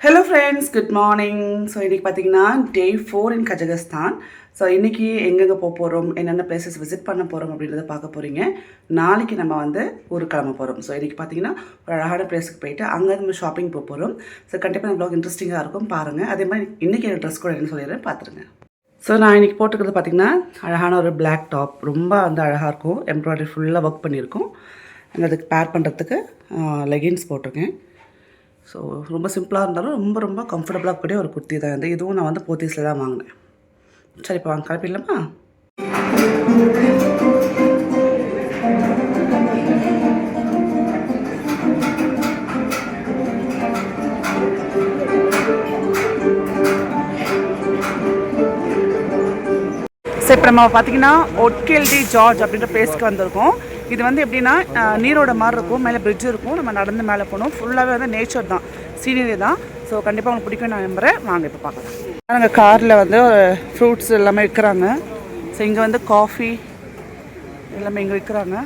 Hello friends good morning so இன்றைக்கி பார்த்தீங்கன்னா day four in Kazakhstan so இன்றைக்கி எங்கெங்கே போக போகிறோம் என்னென்ன பிளேசஸ் விசிட் பண்ண போகிறோம் அப்படின்றத பார்க்க போகிறீங்க நாளைக்கு நம்ம வந்து ஊருக்கு கிளம்ப போகிறோம் ஸோ இன்றைக்கி பார்த்தீங்கன்னா ஒரு அழகான பிளேஸுக்கு போயிட்டு அங்கே நம்ம ஷாப்பிங் போக போகிறோம் ஸோ கண்டிப்பாக நம்ம ப்ளாக் இன்ட்ரெஸ்டிங்காக இருக்கும். பாருங்கள் அதே மாதிரி இன்றைக்கி எனக்கு ட்ரெஸ் கூட என்ன சொல்லிடுறேன். பார்த்துருங்க ஸோ நான் இன்றைக்கி போட்டுக்கிறது பார்த்தீங்கன்னா அழகான ஒரு பிளாக் டாப் ரொம்ப வந்து அழகாக இருக்கும். எம்ப்ராய்டரி ஃபுல்லாக ஒர்க் பண்ணியிருக்கோம். அதுக்கு பேர் பண்ணுறதுக்கு லெகின்ஸ் போட்டிருக்கேன். ஸோ ரொம்ப சிம்பிளாக இருந்தாலும் ரொம்ப ரொம்ப கம்ஃபர்டபுளாக கூடிய ஒரு குர்த்தி தான் வந்து இதுவும் நான் வந்து போத்தீஸில் தான் வாங்கினேன். சரி இப்போ வாங்க. கிளப்பிடலாமா சரி இப்போ நம்ம பார்த்தீங்கன்னா ஒட்கேல்டி ஜார்ஜ் அப்படின்ற பிளேஸ்க்கு வந்திருக்கோம். இது வந்து எப்படின்னா நீரோட மாதிரி இருக்கும் மேலே பிரிட்ஜ் இருக்கும். நம்ம நடந்து மேலே போகணும். ஃபுல்லாகவே வந்து நேச்சர் தான். சீனரி தான். ஸோ கண்டிப்பாக உங்களுக்கு பிடிக்கும் நான் நம்புறேன். வாங்க இப்போ பார்க்கலாம். நாங்கள் காரில் வந்து ஃப்ரூட்ஸ் எல்லாமே விற்கிறாங்க ஸோ இங்கே வந்து காஃபி எல்லாமே இங்கே விற்கிறாங்க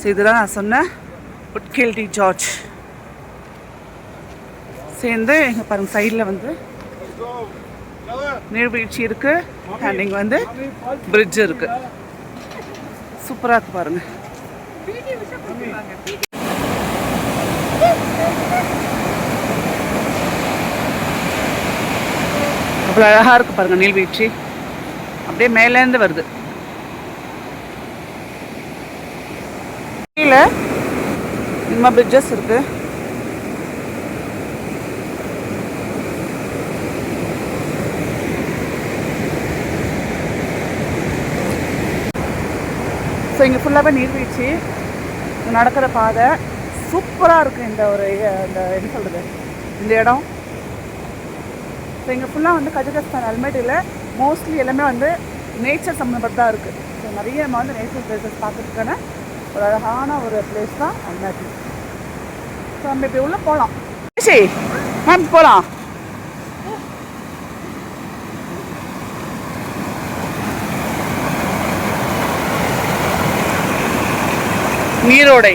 ஸோ இதுதான் நான் சொன்னேன் உட்கேல்டி ஜார்ஜ் சேர்ந்து இங்கே பாருங்கள் சைடில் வந்து நீர்வீழ்ச்சி இருக்குது அண்ட் இங்கே வந்து பிரிட்ஜ் இருக்குது சூப்பராக இருக்கு பாருங்க. அவ்வளோ அழகாக இருக்கு பாருங்க நீல்வீழ்ச்சி அப்படியே மேலேருந்து வருது. கீழே இந்த பிரிட்ஜஸ் இருக்கு. ஸோ இங்கே ஃபுல்லாகவே நீர்வீழ்ச்சி. நடக்கிற பாதை சூப்பராக இருக்குது இந்த ஒரு இந்த என்ன சொல்கிறது இந்த இடம். ஸோ இங்கே ஃபுல்லாக வந்து கஜகஸ்தான் அல்மேட்டியில் மோஸ்ட்லி எல்லாமே வந்து நேச்சர் சம்மந்தப்பட்டதாக இருக்குது ஸோ நிறைய நம்ம வந்து நேச்சர் பிளேசஸ் பார்க்கறதுக்கான ஒரு அழகான ஒரு பிளேஸ் தான் அல்மேட்டி ஸோ நம்ம இப்படி உள்ளே போகலாம் சரி மேம் போகலாம் நீரோடை.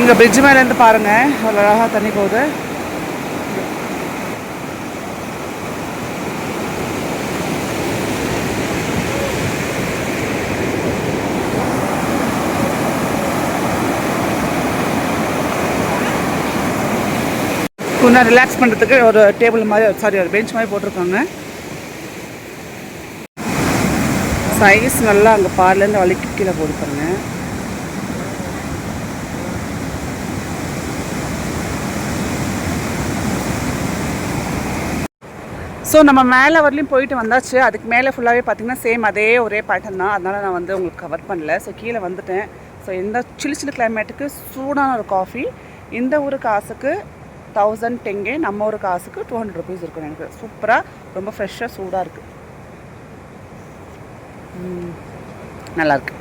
இங்க பிரிட்ஜ் மேல இருந்து பாருங்க. அவ்வளோ அழகா தண்ணி போகுது. கொஞ்சம் ரிலாக்ஸ் பண்ணுறதுக்கு ஒரு டேபிள் மாதிரி சாரி ஒரு பெஞ்ச் மாதிரி போட்டிருக்காங்க. சைஸ் நல்லா அங்கே பார்லேருந்து வலிக்கு கீழே போட்டுருக்காங்க. ஸோ நம்ம மேலே வரலையும் போயிட்டு வந்தாச்சு. அதுக்கு மேலே ஃபுல்லாகவே பார்த்திங்கன்னா சேம் அதே ஒரே பேட்டர்ன் தான். அதனால் நான் வந்து உங்களுக்கு கவர் பண்ணல. ஸோ கீழே வந்துட்டேன். ஸோ இந்த சில்லு சில்லு கிளைமேட்டுக்கு சூடான ஒரு காஃபி இந்த ஊரு காசுக்கு தௌசண்ட் டெங்கே நம்ம ஒரு காசுக்கு டூ ஹண்ட்ரட் ருபீஸ் இருக்கும் எனக்கு சூப்பராக ரொம்ப ஃப்ரெஷ்ஷாக சூடாக இருக்குது நல்லாயிருக்கு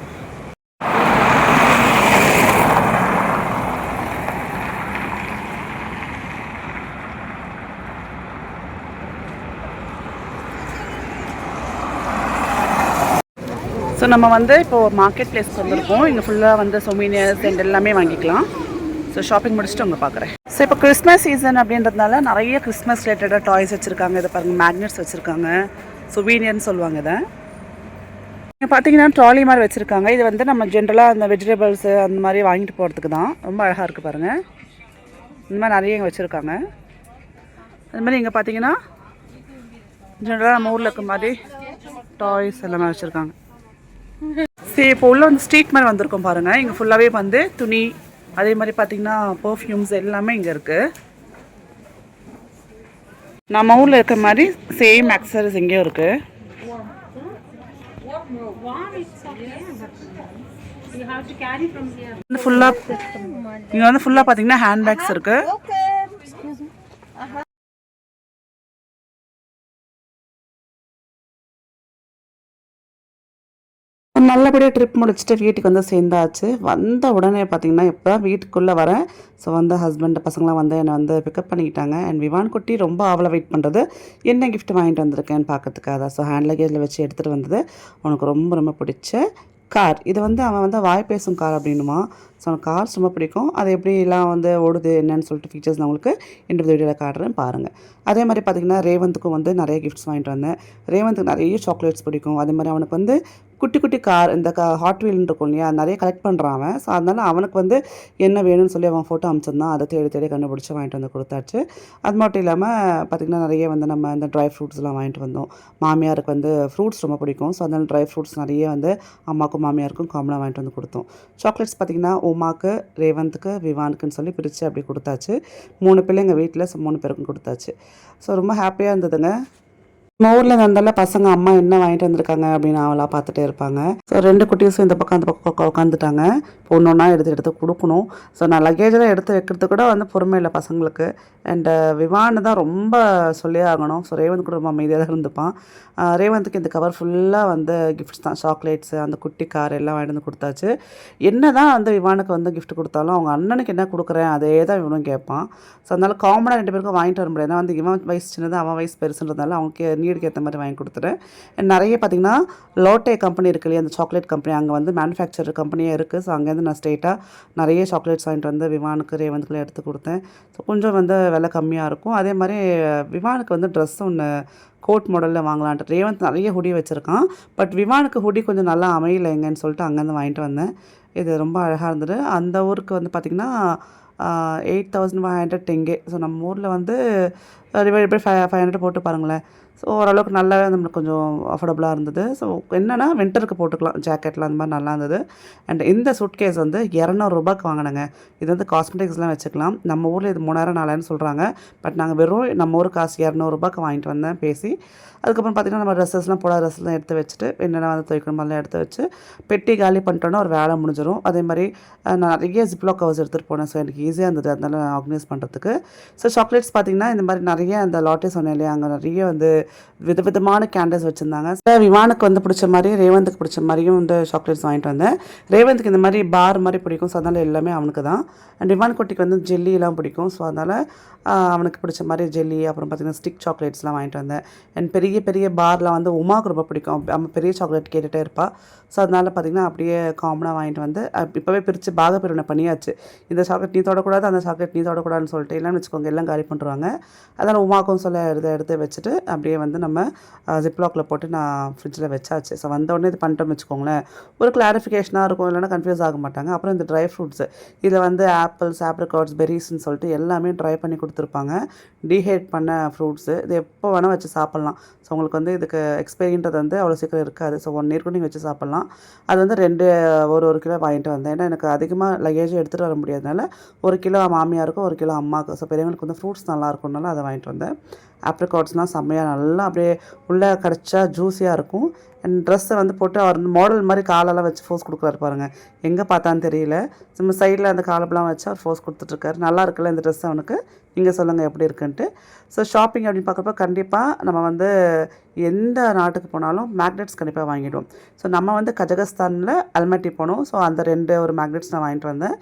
ஸோ நம்ம வந்து இப்போது மார்க்கெட் பிளேஸ்க்கு வந்திருக்கோம். இங்கே ஃபுல்லாக வந்து சொமீனியர்ஸ் அண்ட் எல்லாமே வாங்கிக்கலாம். ஸோ ஷாப்பிங் முடிச்சுட்டு உங்கள் பார்க்குறேன் ஸோ இப்போ கிறிஸ்மஸ் சீசன் அப்படின்றதுனால நிறைய கிறிஸ்மஸ் ரிலேட்டடாக டாய்ஸ் வச்சுருக்காங்க. இதை பாருங்கள் மேக்னெட்ஸ் வச்சுருக்காங்க. சுவீனியர்னு சொல்லுவாங்க இதை. இங்கே பார்த்தீங்கன்னா ட்ராலி மாதிரி வச்சுருக்காங்க. இது வந்து நம்ம ஜென்ரலாக அந்த வெஜிடபிள்ஸு அந்த மாதிரி வாங்கிட்டு போகிறதுக்கு தான். ரொம்ப அழகாக இருக்குது பாருங்கள் இந்த மாதிரி நிறைய இங்கே வச்சுருக்காங்க. அது மாதிரி இங்கே பார்த்தீங்கன்னா ஜென்ரலாக நம்ம ஊரில் இருக்க மாதிரி டாய்ஸ் எல்லாமே வச்சுருக்காங்க. சரி இப்போ உள்ள வந்து ஸ்ட்ரீட் மாதிரி வந்திருக்கோம் பாருங்கள் இங்கே ஃபுல்லாகவே வந்து துணி அதே மாதிரி பார்த்தீங்கன்னா பர்ஃப்யூம்ஸ் எல்லாமே இங்கே இருக்குது நம்ம ஊரில் இருக்க மாதிரி சேம் அக்சரிஸ் இங்கேயும் இருக்குது ஃபுல்லாக இங்கே வந்து ஃபுல்லாக பார்த்தீங்கன்னா ஹேண்ட்பேக்ஸ் இருக்குது நல்லபடியாக ட்ரிப் முடிச்சுட்டு வீட்டுக்கு வந்து சேர்ந்தாச்சு. வந்த உடனே பார்த்தீங்கன்னா இப்போ வீட்டுக்குள்ளே வரேன். ஸோ வந்து ஹஸ்பண்ட் பசங்களாம் வந்து என்னை வந்து பிக்கப் பண்ணிக்கிட்டாங்க. அண்ட் விவான் குட்டி ரொம்ப ஆவலை வெயிட் பண்ணுறது என்ன கிஃப்ட் வாங்கிட்டு வந்திருக்கேன்னு பார்க்கறதுக்காக ஸோ ஹேண்ட் லக்கேஜில் வச்சு எடுத்துகிட்டு வந்தது. உனக்கு ரொம்ப ரொம்ப பிடிச்ச கார் இது வந்து அவன் வந்து வாய் பேசும் கார் அப்படின்னுமா. ஸோ அவன் கார்ஸ் ரொம்ப பிடிக்கும். அது எப்படிலாம் வந்து ஓடுது என்னன்னு சொல்லிட்டு ஃபீச்சர்ஸ் நான் உங்களுக்கு இந்த வீடியோவில் காட்டுறேன். பாருங்கள் அதே மாதிரி பார்த்திங்கன்னா ரேவந்துக்கும் வந்து நிறைய கிஃப்ட்ஸ் வாங்கிட்டு வந்தேன். ரேவந்துக்கு நிறைய சாக்லேட்ஸ் பிடிக்கும். அதே மாதிரி அவனுக்கு வந்து குட்டி குட்டி கார் இந்த க ஹாட் வீல் இருக்கும் இல்லையா? நிறைய கலெக்ட் பண்ணுறான் அவன். ஸோ அதனால அவனுக்கு வந்து என்ன வேணும்னு சொல்லி அவன் ஃபோட்டோ அனுப்பிச்சிருந்தான் அதை தேடி தேடி கண்டுபிடிச்சி வாங்கிட்டு வந்து கொடுத்தாச்சு. அது மட்டும் இல்லாமல் பார்த்திங்கன்னா நிறைய வந்து நம்ம இந்த ட்ரை ஃப்ரூட்ஸ்லாம் வாங்கிட்டு வந்தோம். மாமியாருக்கு வந்து ஃப்ரூட்ஸ் ரொம்ப பிடிக்கும். ஸோ அதனால் ட்ரை ஃப்ரூட்ஸ் நிறைய வந்து அம்மாவுக்கும் மாமியாருக்கும் காமனாக வாங்கிட்டு வந்து கொடுத்தோம். சாக்லேட்ஸ் பார்த்திங்கன்னா உமாக்கு ரேவந்த்க்கு விவானுக்குன்னு சொல்லி பிரித்து அப்படி கொடுத்தாச்சு. மூணு பிள்ளைங்க வீட்டில் மூணு பேருக்கும் கொடுத்தாச்சு. ஸோ ரொம்ப ஹாப்பியாக இருந்ததுங்க. நம்ம ஊரில் இருந்தாலும் பசங்க அம்மா என்ன வாங்கிட்டு வந்திருக்காங்க அப்படின்னு அவளா பார்த்துட்டே இருப்பாங்க. ஸோ ரெண்டு குட்டீஸும் இந்த பக்கம் அந்த பக்கம் உட்காந்துட்டாங்க இப்போ ஒன்று ஒன்றா எடுத்து எடுத்து கொடுக்கணும். ஸோ நான் லக்கேஜெலாம் எடுத்து வைக்கிறது கூட வந்து பொறுமை இல்லை பசங்களுக்கு. அண்டு uh, விவான் தான் ரொம்ப சொல்லியே ஆகணும். ஸோ ரேவந்த் கூட ரொம்ப அமைதியாக தான் இருந்துப்பான். Uh, ரேவந்துக்கு இந்த கவர் ஃபுல்லாக வந்து கிஃப்ட்ஸ் தான். சாக்லேட்ஸு அந்த குட்டி கார் எல்லாம் வாங்கிட்டு வந்து கொடுத்தாச்சு. என்ன தான் வந்து விவானுக்கு வந்து கிஃப்ட் கொடுத்தாலும் அவங்க அண்ணனுக்கு என்ன கொடுக்குறேன் அதே தான் இவனும் கேட்பான். ஸோ அதனால காமனாக ரெண்டு பேருக்கும் வாங்கிட்டு வர முடியாது. ஏன்னா வந்து இவன் வயசு சின்னது அவன் வயசு பெருசுன்றதுனால அவனுக்கு நீடுக்கு ஏற்ற மாதிரி வாங்கி கொடுத்துட்டேன் நிறைய பார்த்தீங்கன்னா லோட்டே கம்பெனி இருக்கு இல்லையா அந்த சாக்லேட் கம்பெனி அங்கே வந்து மேனுஃபேக்சர் கம்பெனியாக இருக்குது ஸோ அங்கேருந்து நான் ஸ்ட்ரெயிட்டாக நிறைய சாக்லேட்ஸ் வாங்கிட்டு வந்து விமானுக்கு ரேவந்துக்குள்ளே எடுத்து கொடுத்தேன். ஸோ கொஞ்சம் வந்து விலை கம்மியாக இருக்கும். அதே மாதிரி விமானுக்கு வந்து ட்ரெஸ் ஒன்று கோட் மாடலில் வாங்கலான்ட்டு. ரேவந்த் நிறைய ஹுடி வச்சுருக்கான். பட் விமானுக்கு ஹுடி கொஞ்சம் நல்லா அமையல எங்கன்னு சொல்லிட்டு அங்கேருந்து வாங்கிட்டு வந்தேன். இது ரொம்ப அழகாக இருந்தது. அந்த ஊருக்கு வந்து பார்த்திங்கன்னா eight thousand five hundred tenge so நம்ம ஊரில் வந்து divide by five five hundred போட்டு பாருங்களேன். ஸோ ஓரளவுக்கு நல்லாவே நம்மளுக்கு கொஞ்சம் அஃபோர்டபுளாக இருந்தது. ஸோ என்னென்னா வின்டருக்கு போட்டுக்கலாம். ஜாக்கெட்லாம் அந்த மாதிரி நல்லா இருந்தது. அண்ட் இந்த சூட்கேஸ் வந்து இரநூறுபாக்கு வாங்கினேங்க. இது வந்து காஸ்மெட்டிக்ஸ்லாம் வச்சுக்கலாம். நம்ம ஊரில் இது மூணாயிரம் நாலாயிரம் சொல்கிறாங்க பட் நாங்கள் வெறும் நம்ம ஊர் காசு இரநூறுபாக்கு வாங்கிட்டு வந்தேன் பேசி. அதுக்கப்புறம் பார்த்திங்கன்னா நம்ம ட்ரெஸ்ஸஸ்லாம் போட ட்ரெஸ்லாம் எடுத்து வச்சுட்டு என்னென்ன வந்து துவைக்கணும் மாதிரிலாம் எடுத்து வச்சு பெட்டி காலி பண்ணிட்டோன்னா ஒரு வேலை முடிஞ்சிடும் அதே மாதிரி நான் நிறைய ஜிப்லோ கவர்ஸ் எடுத்துகிட்டு போனேன். ஸோ எனக்கு ஈஸியாக இருந்தது. அதனால் நான் ஆர்கனைஸ் பண்ணுறதுக்கு ஸோ சாக்லேட்ஸ் பார்த்திங்கன்னா இந்த மாதிரி நிறைய நிறைய அந்த லாட்டரி சொன்னேன் இல்லையா? அங்கே நிறைய வந்து விதவிதமான கேண்டல்ஸ் வச்சுருந்தாங்க. ஸோ விமானுக்கு வந்து பிடிச்ச மாதிரி ரேவந்துக்கு பிடிச்ச மாதிரியும் வந்து சாக்லேட்ஸ் வாங்கிட்டு வந்தேன். ரேவந்துக்கு இந்த மாதிரி பார் மாதிரி பிடிக்கும். ஸோ அதனால் எல்லாமே அவனுக்கு தான். அண்ட் விமான் குட்டிக்கு வந்து ஜெல்லிலாம் பிடிக்கும். ஸோ அதனால் அவனுக்கு பிடிச்ச மாதிரி ஜெல்லி அப்புறம் பார்த்திங்கன்னா ஸ்டிக் சாக்லேட்ஸ்லாம் வாங்கிட்டு வந்தேன். அண்ட் பெரிய பெரிய பார்லாம் வந்து உமாவுக்கு ரொம்ப பிடிக்கும். அவன் பெரிய சாக்லேட் கேட்டுகிட்டே இருப்பாள் ஸோ அதனால் பார்த்திங்கன்னா அப்படியே காமனாக வாங்கிட்டு வந்து இப்போவே பிரித்து பாக பிரிவினை பண்ணியாச்சு. இந்த சாக்லேட் நீ தொடக்கூடாது அந்த சாக்லேட் நீ தொடக்கூடாதுன்னு சொல்லிட்டு இல்லைன்னு வச்சுக்கோங்க எல்லாம் காலி பண்ணுறாங்க அதில் உமாக்கும் சொல்ல எடுத்து எடுத்து வச்சுட்டு அப்படியே வந்து நம்ம ஜிப்லாக்கில் போட்டு நான் ஃப்ரிட்ஜில் வச்சாச்சு. ஸோ வந்த உடனே இது பண்ணிட்டோம்னு வச்சுக்கோங்களேன். ஒரு கிளாரிஃபிகேஷனாக இருக்கும் இல்லைன்னா கன்ஃபியூஸ் ஆக மாட்டாங்க. அப்புறம் இந்த ட்ரை ஃப்ரூட்ஸு இதில் வந்து ஆப்பிள்ஸ் ஆப்ரிகாட்ஸ் பெரிஸ்ன்னு சொல்லிட்டு எல்லாமே ட்ரை பண்ணி கொடுத்துருப்பாங்க. டீஹைட் பண்ண ஃப்ரூட்ஸு இது எப்போ வேணால் வச்சு சாப்பிட்லாம். ஸோ உங்களுக்கு வந்து இதுக்கு எக்ஸ்பைரின்றது வந்து அவ்வளோ சீக்கிரம் இருக்காது. ஸோ ஒன் இயர் நீங்கள் வச்சு சாப்பிட்லாம். அது வந்து ரெண்டு ஒரு ஒரு கிலோ வாங்கிட்டு வந்தேன். ஏன்னா எனக்கு அதிகமாக லக்கேஜ் எடுத்துகிட்டு வர முடியாதனால ஒரு கிலோ மாமியாருக்கும் ஒரு கிலோ அம்மாவுக்கு ஸோ பெரியவங்களுக்கு வந்து ஃப்ரூட்ஸ் நல்லா இருக்கும்னால அதை வாங்கிட்டு வந்தேன். ஆப்ரிகாட்ஸ்லாம் செம்மையாக நல்லா அப்படியே உள்ளே கிடச்சா ஜூஸியாக இருக்கும். அண்ட் ட்ரெஸ்ஸை வந்து போட்டு அவர் மாடல் மாதிரி காலெல்லாம் வச்சு ஃபோர்ஸ் கொடுக்குறாரு பாருங்கள் எங்கே பார்த்தான்னு தெரியல. நம்ம சைடில் அந்த காலப்பெல்லாம் வச்சு அவர் ஃபோர்ஸ் கொடுத்துட்ருக்காரு. நல்லா இருக்குல்ல இந்த ட்ரெஸ் அவனுக்கு? நீங்கள் சொல்லுங்கள் எப்படி இருக்குன்ட்டு. ஸோ ஷாப்பிங் அப்படின்னு பார்க்குறப்ப கண்டிப்பாக நம்ம வந்து எந்த நாட்டுக்கு போனாலும் மேக்னெட்ஸ் கண்டிப்பாக வாங்கிடுவோம். ஸோ நம்ம வந்து கஜகஸ்தானில் அல்மட்டி போனோம். ஸோ அந்த ரெண்டு ஒரு மேக்னெட்ஸ் நான் வாங்கிட்டு வந்தேன்.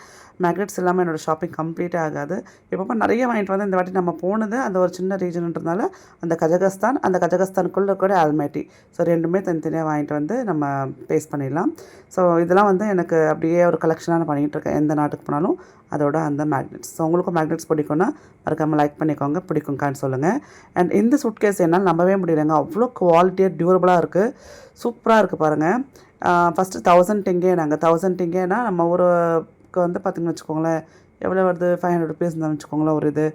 மேக்னெட்ஸ் இல்லாமல் என்னோடய ஷாப்பிங் கம்ப்ளீட்டே ஆகாது. எப்பப்போ நிறைய வாங்கிட்டு வந்து இந்த வாட்டி நம்ம போனது அந்த ஒரு சின்ன இருக்கிறதுனால அந்த கஜகஸ்தான் அந்த கஜகஸ்தானுக்குள்ளே கூட அல்மேட்டி ஸோ ரெண்டுமே தனித்தனியாக வாங்கிட்டு வந்து நம்ம பேஸ் பண்ணிடலாம். ஸோ இதெல்லாம் வந்து எனக்கு அப்படியே ஒரு கலெக்ஷனாக நான் பண்ணிகிட்டு இருக்கேன். எந்த நாட்டுக்கு போனாலும் அதோட அந்த மேக்னெட்ஸ் ஸோ உங்களுக்கும் மேக்னெட்ஸ் பிடிக்கும்னா மறக்காமல் லைக் பண்ணிக்கோங்க. பிடிக்குங்கான்னு சொல்லுங்கள் அண்ட் இந்த சூட்கேஸ் என்னால் நம்பவே முடியலைங்க. அவ்வளோ குவாலிட்டியாக டியூரபுளாக இருக்குது சூப்பராக இருக்குது பாருங்கள் ஃபஸ்ட்டு தௌசண்ட் டிங்கே நாங்கள் தௌசண்ட் டிங்கேனா நம்ம ஊருக்கு வந்து பார்த்திங்கன்னு வச்சுக்கோங்களேன் எவ்வளோ வருது? ஃபைவ் ஹண்ட்ரட் ருபீஸ் தான் வச்சுக்கோங்களேன் ஒரு இது.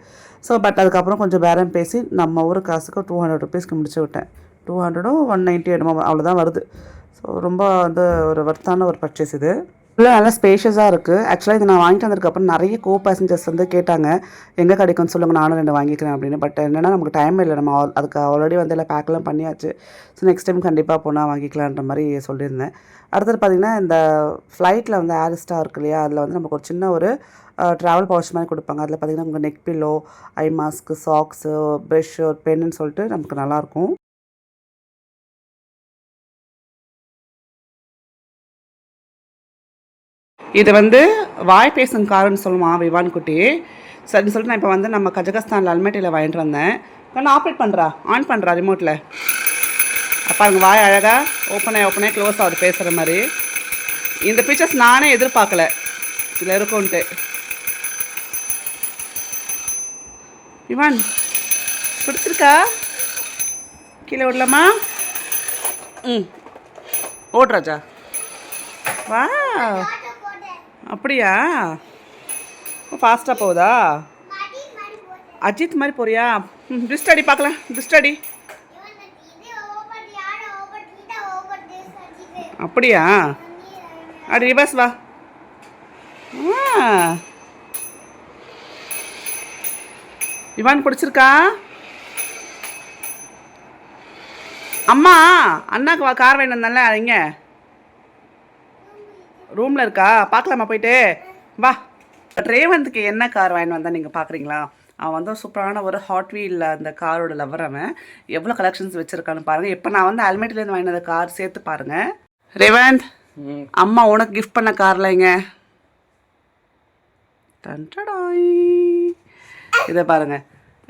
ஸோ பட் அதுக்கப்புறம் கொஞ்சம் பேரம் பேசி நம்ம ஊர் காசுக்கு டூ ஹண்ட்ரட் ருபீஸ்க்கு முடிச்சு விட்டேன். டூ ஹண்ட்ரடும் ஒன் நைன்ட்டி என்னமோ அவ்வளோதான் வருது. ஸோ ரொம்ப வந்து ஒரு வர்த்தான ஒரு பர்ச்சேஸ் இது. ஃபுல்லாக நல்லா ஸ்பேஷியஸாக இருக்குது ஆக்சுவலாக இது நான் வாங்கிட்டு வந்ததுக்கப்புறம் நிறைய கோ பேசஞ்சர்ஸ் வந்து கேட்டாங்க எங்கே கிடைக்கும்னு சொல்லுங்கள் நானும் ரெண்டு வாங்கிக்கிறேன் அப்படின்னு. பட் என்னென்னா நமக்கு டைம் இல்லை. நம்ம அதுக்கு ஆல்ரெடி வந்து எல்லாம் பேக்கெலாம் பண்ணியாச்சு. ஸோ நெக்ஸ்ட் டைம் கண்டிப்பாக போனால் வாங்கிக்கலான்ற மாதிரி சொல்லியிருந்தேன். அடுத்தது பார்த்திங்கன்னா இந்த ஃப்ளைட்டில் வந்து ஆரிஸ்டா இருக்கு இல்லையா? அதில் வந்து நமக்கு ஒரு சின்ன ஒரு ட்ராவல் பவுச் மாதிரி கொடுப்பாங்க. அதில் பார்த்திங்கன்னா உங்கள் neck pillow eye mask socks brush pen சொல்லிட்டு நமக்கு நல்லாயிருக்கும். இது வந்து வாய் பேசும் காருன்னு சொல்லுவான் விவான் குட்டி. சரின்னு சொல்லிட்டு நான் இப்போ வந்து நம்ம கஜகஸ்தானில் அல்மேட்டியில் வாங்கிட்டு வந்தேன். நான் ஆப்ரேட் பண்ணுறா ஆன் பண்ணுறா ரிமோட்டில் பாருங்க வாய் அழகாக ஓப்பன் ஆகி க்ளோஸ் ஆகுது பேசுகிற மாதிரி. இந்த பிக்சர்ஸ் நானே எதிர்பார்க்கல. இதில் இருக்கும்ன்ட்டு இவான். பிடிச்சிருக்கா கீழே விடலாமா? ம். ஓட்ராஜா வா அப்படியா? ஃபாஸ்ட்டாக போகுதா? அஜித் மாதிரி போறியா? ம் ட்விஸ்ட் அடி பார்க்கலாம். ட்விஸ்ட் அடி. அப்படியா? அடி ரிவர்ஸ் வா. ஆ. இவான் பிடிச்சிருக்கா அம்மா அண்ணாக்கு வா கார் வேணும் தானே இங்க. ரூமில் இருக்கா? பார்க்கலாமா போயிட்டு? வா. ரேவந்த்க்கு என்ன கார் வாங்கிட்டு வந்தா நீங்கள் பார்க்குறீங்களா அவன் வந்து சூப்பரான ஒரு ஹாட் வீல் அந்த காரோட லவர் அவன். எவ்வளோ கலெக்ஷன்ஸ் வச்சுருக்கான்னு பாருங்கள் இப்போ நான் வந்து அல்மேட்டிலேருந்து வாங்கின அந்த கார் சேர்த்து பாருங்கள் ரேவந்த் அம்மா உனக்கு கிஃப்ட் பண்ண கார்ல இங்க. டன்டடாய். இதை பாருங்க.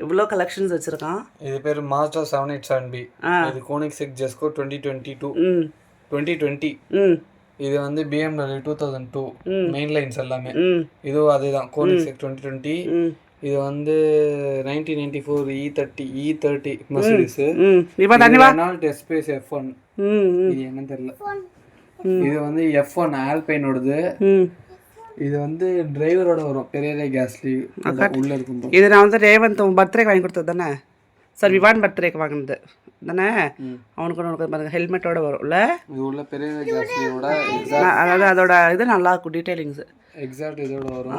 இவ்வளோ கலெக்ஷன்ஸ் வச்சுருக்கான். இது பேர் Mazda seven eight seven B. இது Koenigsegg Jesko twenty twenty two twenty twenty இது வந்து BMW two thousand two main lines எல்லாமே. இதுவும் அதே தான் கோனிக் சிக்ஸ் டுவெண்ட்டி டுவெண்ட்டி இது வந்து nineteen ninety four E thirty E thirty Mercedes Renault Espace F one இது என்னன்னு தெரியல. இது வந்து எஃப் ஒன் ஆல்பைனோடது இது வந்து டிரைவரோட வரும். பெரிய கேஸ்லி உள்ள இருக்கும் இது நான் வந்து ரேவந்த் பர்த்டேக்கு வாங்கி கொடுத்தது தானே? சார் விவான் பர்த்டேக்கு வாங்கினது. தானே? அவனுக்கு உனக்கு பாருங்க. ஹெல்மெட்டோட வரும்ல? இது உள்ள பெரிய கேஸ்லியோட அதாவது அதோட இது நல்லா இருக்கும் டீட்டெயிலிங்ஸ் எக்ஸாக்ட் இதோட வரும்.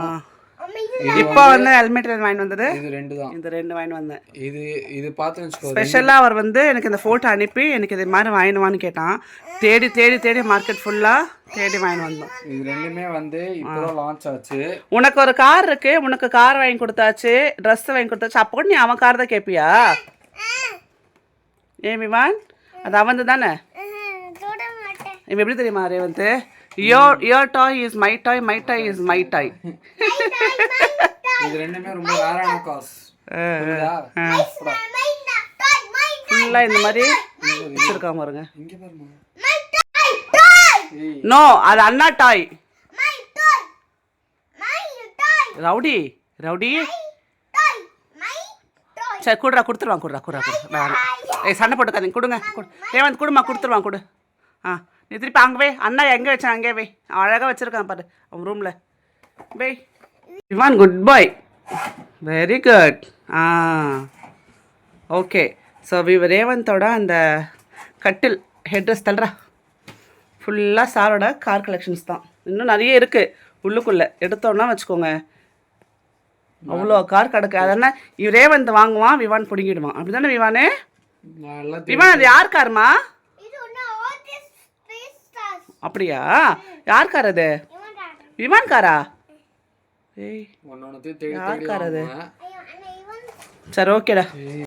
இப்போ வந்து ஹெல்மெட் வாங்கி வந்தது. இது ரெண்டு தான் இந்த ரெண்டு வாங்கி வந்தேன். இது இது பார்த்து ஸ்பெஷலாக அவர் வந்து எனக்கு இந்த ஃபோட்டோ அனுப்பி எனக்கு இது மாதிரி வாங்கினுவான்னு கேட்டான். தேடி தேடி தேடி மார்க்கெட் ஃபுல்லாக தேடி வாங்கிட்டு வந்தோம். இது ரெண்டுமே வந்து இப்போதான் லான்ச் ஆச்சு. உனக்கு ஒரு கார் இருக்கு உனக்கு கார் வாங்கி கொடுத்தாச்சு ட்ரெஸ் வாங்கி கொடுத்தாச்சு. அப்போ கூட நீ அவன் கார் தான் கேட்பியா ஏன் விவான்? அது அவன் தானே இவன் எப்படி தெரியுமா Revanth your your toy is my toy my toy is my toy இது ரெண்டுமே ரொம்ப ரேரான காஸ் ஃபுல்லாக இந்த மாதிரி வச்சிருக்காம பாருங்க. நோ அது அண்ணா டாய் ரவுடி ரவுடி. சரி கொடுறா கொடுத்துருவான் கொடுறா கொடுறா கொடுறா சண்டை போட்டுக்காதீங்க கொடுங்க கொடு. ரேவந்த் கொடுமா கொடுத்துருவான் கொடு. ஆ. நீ திருப்பி அங்கே வை. அண்ணா எங்கே வச்சான்? அங்கே வை. அழகாக வச்சுருக்கான் பாரு. அவன் ரூமில் வை. இவான் good boy very good ah. Okay so we ரேவந்தோட அந்த கட்டில் ஹெட்ரஸ் தள்ளுறா. ஃபுல்லாக சாரோட கார் கலெக்ஷன்ஸ் தான். இன்னும் நிறைய இருக்குது உள்ளுக்குள்ளே. எடுத்தோன்னா வச்சுக்கோங்க. அவ்வளோ கார் கிடக்கு. அதனா இவ் ரேவந்த் வாங்குவான் விவான் பிடுங்கிடுவான். அப்படி தானே விவானு விவான் அது யார் காருமா அப்படியா? யார் கார் அது விமான் காரா ஏய் யார் கார் அது. சரி ஓகேடா.